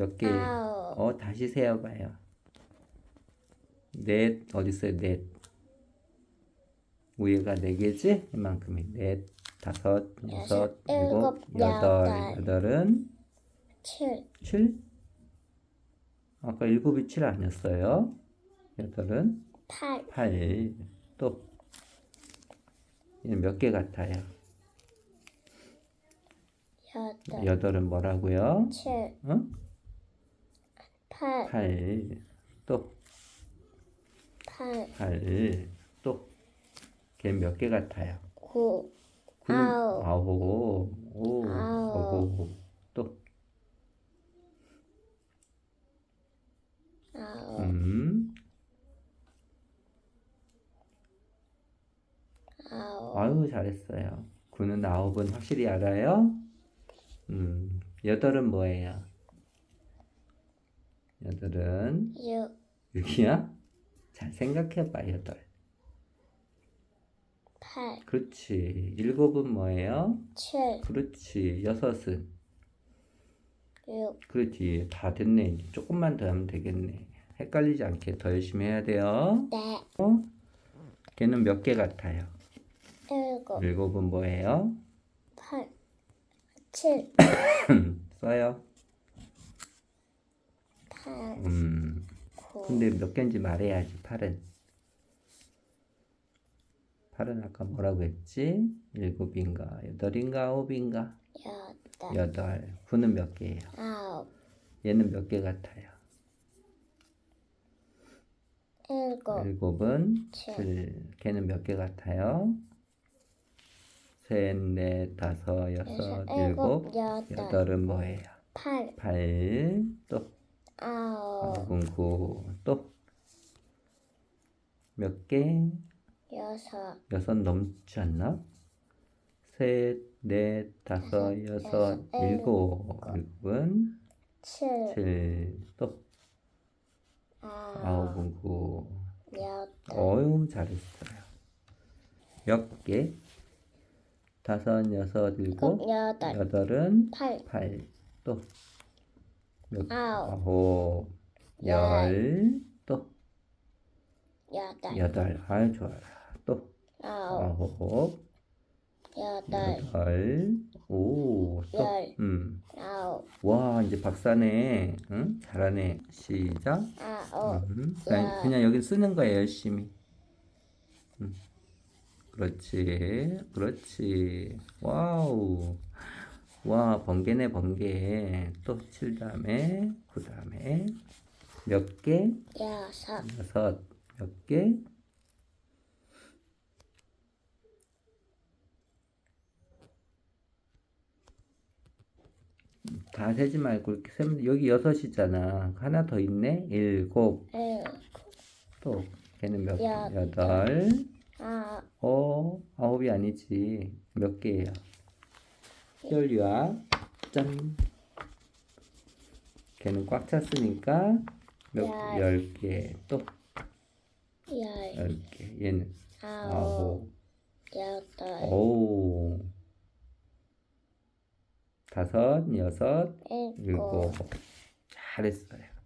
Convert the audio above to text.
몇 개? 아홉. 어, 다시 세어봐요. 넷, 어딨어요? 넷. 위에가 네 개지? 이만큼이. 넷, 다섯, 여섯, 여섯, 일곱, 일곱, 여덟. 여덟. 여덟은 칠. 칠? 아까 일곱이 칠 아니었어요? 여덟은 팔. 팔. 또, 몇 개 같아요? 여덟. 여덟은 뭐라고요? 칠. 응? 팔. 팔. 또, 팔. 팔. 또, 걔 몇 개 같아요? 구. 구는 아홉. 아홉. 오, 아홉. 아홉. 또, 아홉. 음. 아홉. 아유, 잘했어요. 구는 아홉은 확실히 알아요? 음, 여덟은 뭐예요? 여덟은 육. 육이야? 잘 생각해봐, 여덟. 팔. 그렇지. 일곱은 뭐예요? 칠. 그렇지. 여섯은? 육. 그렇지. 다 됐네. 이제 조금만 더 하면 되겠네. 헷갈리지 않게 더 열심히 해야 돼요. 넷. 어? 걔는 몇 개 같아요? 일곱. 일곱은 뭐예요? 팔. 칠. 써요. 팔. 음. 구. 근데 몇 개인지 말해야지. 팔은. 팔은 아까 뭐라고 했지? 일곱인가, 여덟인가, 아홉인가? 여덟. 여덟. 구는 몇 개예요? 아홉. 얘는 몇 개 같아요? 일곱. 일곱은 칠. 칠. 걔는 몇 개 같아요? 셋, 넷, 다섯, 여섯, 여섯, 일곱, 일곱, 여덟. 여덟은 뭐예요? 팔. 팔, 또 아홉. 아홉은 구, 또몇 개? 여섯. 여섯 넘지 않나? 셋, 넷, 다섯, 여섯, 여섯, 여섯, 일곱. 일곱은 칠. 칠, 또 아홉. 아홉은 구. 여덟. 어유 잘했어요. 몇 개? 다섯, 여섯, 일곱. 여덟. 여덟은 팔. 팔. 또 몇? 아홉. 아홉, 열, 또 여덟. 여덟. 아유 좋아요. 또 아홉. 아홉, 여덟. 여덟, 오, 또, 열. 음, 아홉. 와 이제 박사네. 응? 잘하네. 시작. 아홉. 음, 그냥, 야. 그냥 여기 쓰는 거야 열심히. 음. 그렇지, 그렇지. 와우. 와 번개네 번개. 또칠 다음에 구 다음에 몇 개? 여섯. 여섯. 몇 개? 다 세지 말고 이렇게 세면 여기 여섯이잖아. 하나 더 있네. 일곱. 일곱. 또 걔는 몇 개? 여덟. 여덟. 아홉. 어, 아홉이 아니지. 몇 개예요? 혈류야. 짠. 걔는 꽉 찼으니까 몇 열. 열 개. 또 열. 열 개. 얘는 아홉. 아홉. 여덟. 오. 다섯, 여섯, 일곱. 일곱. 잘했어요.